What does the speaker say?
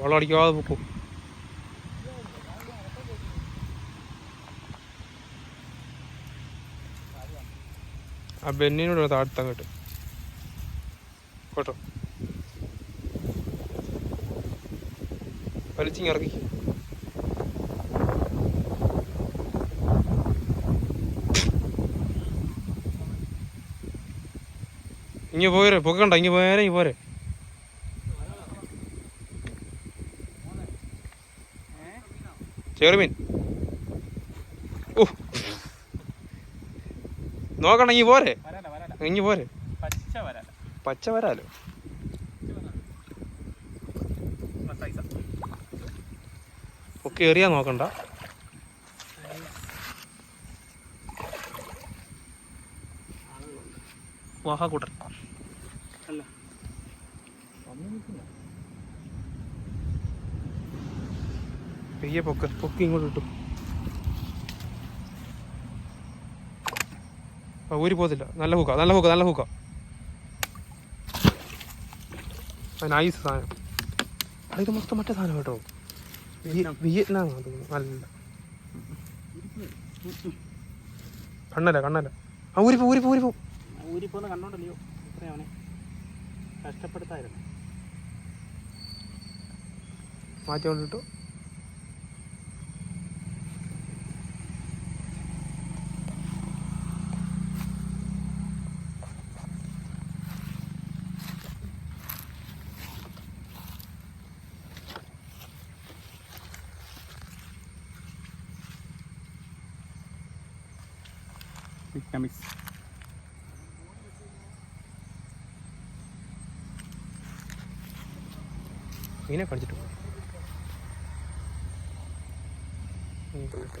വെള്ളം അടിക്കാതെ പൊക്കും. ആ ബെന്നിനോട് താഴ്ത്തങ്ങോട്ട് കേട്ടോ. വലിച്ചിങ് ഇറക്കി. ഇങ്ങ് പോരെ പൊക്കണ്ട ഇങ്ങ് പോരെ ഇങ്ങ് പോരെ ചെറുമീൻ. ഓ നോക്കണ്ട ഇങ്ങ് പോരെ. ഇങ്ങി പോരെ. പച്ച വരാല. ഒക്കെ എറിയാ നോക്കണ്ട. വാഹാക്കൂട്ടൻ അല്ല. പെയ്യെ പൊക്ക് പൊക്കി ഇങ്ങോട്ട് ഇട്ടു. ആ ഊരി പോകത്തില്ല. നല്ല ഹൂക്ക നല്ല ഹൂക്ക നല്ല ഹൂക്ക. നൈസ് സാധനം. ഇത് മൊത്തം മറ്റേ സാധനം കേട്ടോ. വിയ- വിയറ്റ്നാം നല്ല. കണ്ണല്ല കണ്ണല്ല. ആ ഊരിപ്പോ ഊരിപ്പോ ഊരിപ്പോ ഊരിപ്പോന്ന് കണ്ടോണ്ടല്ലയോ? ഇത്രയും അവനെ. കഷ്ടപ്പെടുത്തായിരുന്നു. മാറ്റി കൊണ്ടിട്ടു. വിറ്റമിക്സ് മീനെ കടിച്ചിട്ട് പോ. ഉം, പോയിട്ട്.